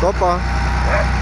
Topar.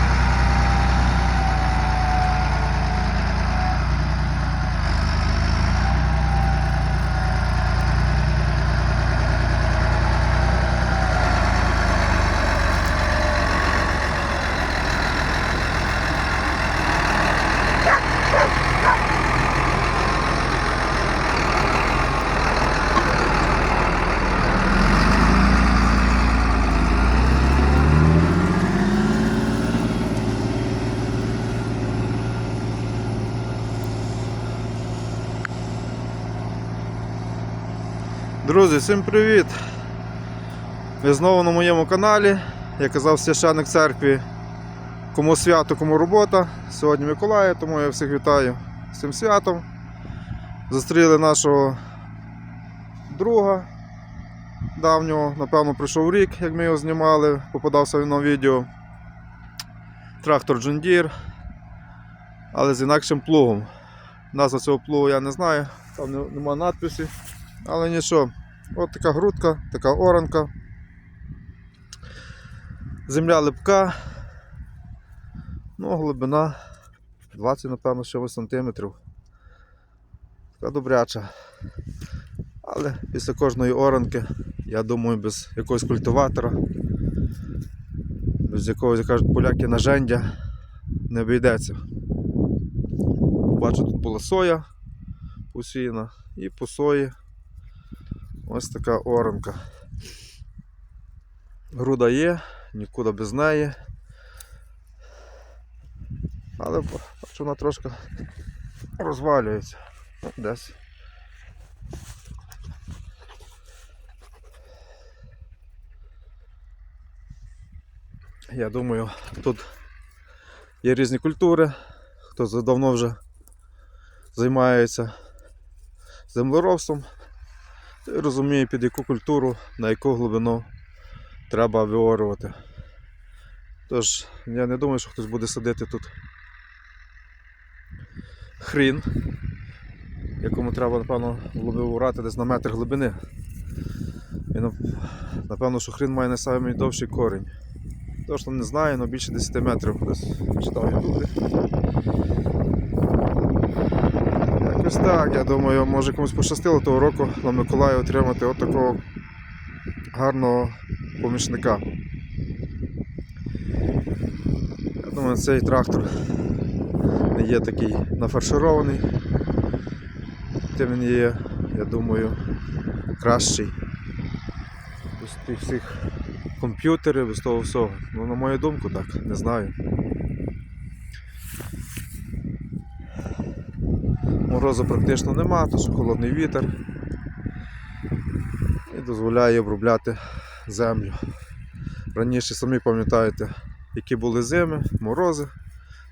Друзі, всім привіт! Ви знову на моєму каналі. Я казав священник церкві. Кому свято, кому робота. Сьогодні Миколая, тому я всіх вітаю з цим святом. Зустріли нашого друга давнього, напевно, пройшов рік, як ми його знімали, попадався він на відео. Трактор Deere, але з інакшим плугом. Назва цього плугу я не знаю, там не- нема надписі. Але нічого, от така грудка, така оранка. Земля липка. Ну, глибина 20, напевно, ще сантиметрів. Така добряча. Але після кожної оранки, я думаю, без якогось культиватора, без якогось, як кажуть поляки, нажендя не обійдеться. Бачу, тут була соя посіяна і по сої Ось така оранка. Груда є, нікуди без неї. Але бачу, вона трошки розвалюється. Ну, Десь. Я думаю, тут є різні культури, хто давно вже займається землеробством, той розуміє, під яку культуру, на яку глибину треба виорювати. Тож, я не думаю, що хтось буде садити тут хрін, якому треба, напевно, урати десь на метр глибини. І напевно, що хрін має найдовший корінь. Точно не знаю, але більше 10 метрів десь читав в ютубі. Якось так, я думаю, може комусь пощастило того року на Миколая отримати от такого гарного помічника. Я думаю, цей трактор не є такий нафарширований. Тим він є, я думаю, кращий. Без тих всіх комп'ютерів, без того всього. Ну, на мою думку, так, не знаю. Морозу практично нема, що холодний вітер і дозволяє обробляти землю. Раніше самі пам'ятаєте, які були зими, морози,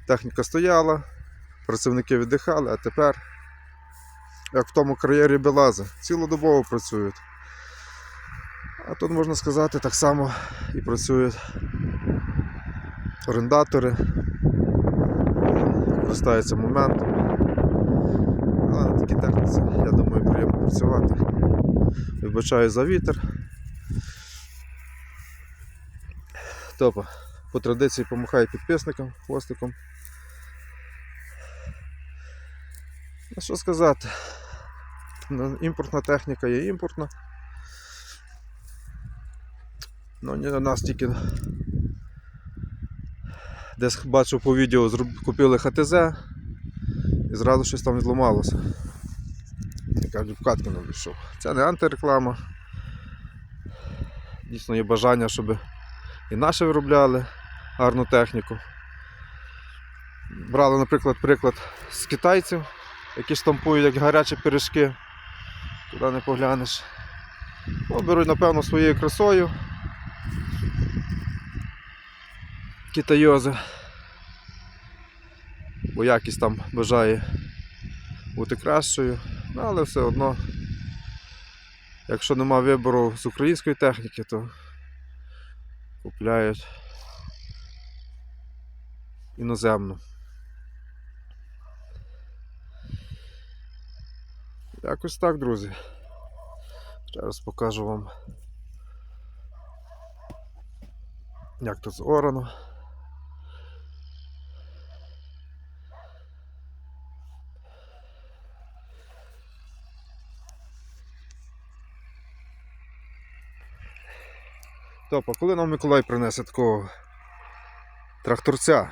техніка стояла, працівники віддихали, а тепер, як в тому кар'єрі Белази, цілодобово працюють. А тут можна сказати, так само і працюють орендатори, користаються моментом. Такій техніці, я думаю, приємно працювати. Вибачаю за вітер. Тобто, по традиції помахаю підписникам, хвостиком. Ну що сказати? Ну, Імпортна техніка є імпортна. Ну, на нас тільки десь бачив по відео, купили ХТЗ і зразу щось там відламалося. Я кажу, в катки вийшов. Це не антиреклама. Дійсно є бажання, щоб і наші виробляли гарну техніку. Брали, наприклад, приклад з китайців, які штампують як гарячі пиріжки. Туди не поглянеш. Ну, беруть, напевно, своєю красою. Китайози. Бо якість там бажає бути кращою, Ну, але все одно, якщо нема вибору з української техніки, то купляють іноземну. Якось так, друзі. Зараз покажу вам, як тут зорано. Стоп, а коли нам Миколай принесе такого тракторця?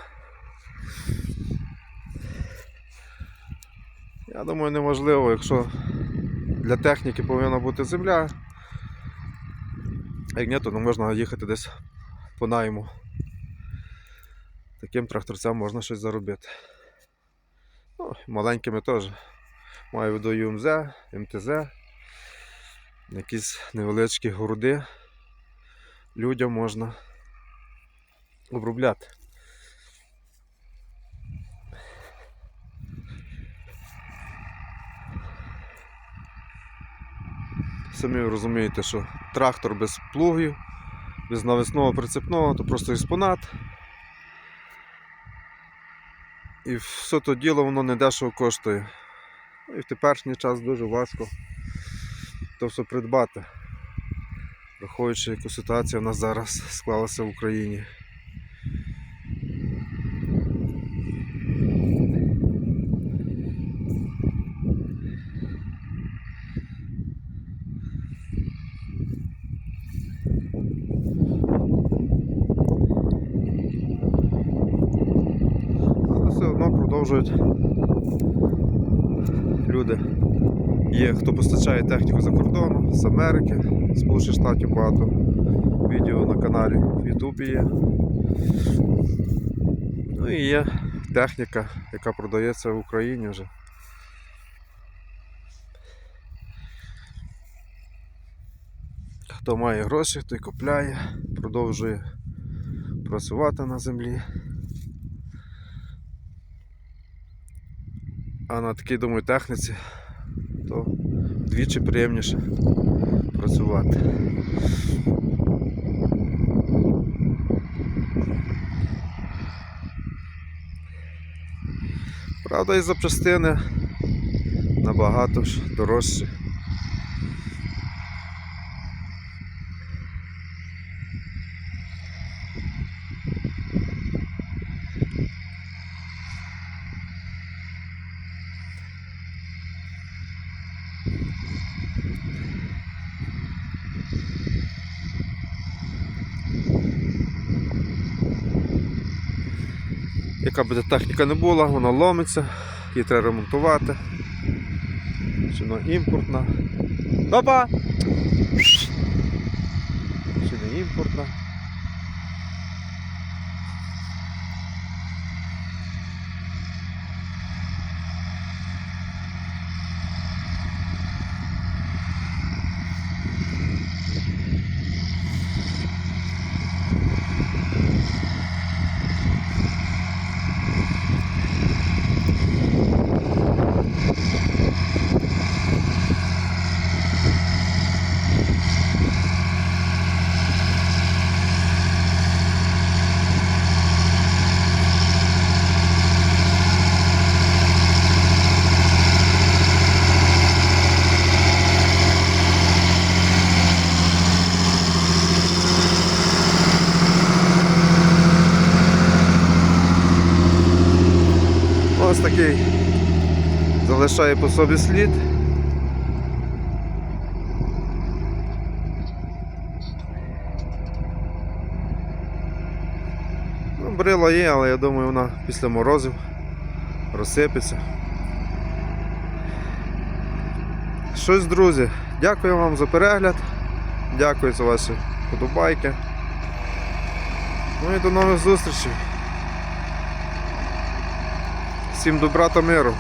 Я думаю, неможливо, якщо для техніки повинна бути земля. Як ні, то можна їхати десь по найму. Таким тракторцям можна щось заробити. Ну, маленькими теж. Маю виду ЮМЗ, МТЗ, якісь невеличкі городи. Людям можна обробляти. Самі розумієте, що трактор без плугів, без навісного прицепного, то просто експонат. І все то діло воно не дешево коштує. І в теперішній час дуже важко то все придбати, враховуючи, яку ситуація в нас зараз склалася в Україні. Все одно продовжують люди. Є хто постачає техніку за кордону, з Америки, Сполучених Штатів багато відео на каналі в Ютубі є. Ну і є техніка, яка продається в Україні вже. Хто має гроші, той купляє, продовжує працювати на землі. А на такій думаю техніці то вдвічі приємніше працювати. Правда, і запчастини набагато ж дорожчі. Яка та техніка не була, вона ломиться, її треба ремонтувати. Чи вона імпортна. Опа! Чи не імпортна. Ось такий залишає по собі слід. Ну, брила є, але я думаю, вона після морозів розсипеться. Щось, друзі, дякую вам за перегляд, дякую за ваші подобайки. Ну і до нових зустрічей. Всім добра та миру.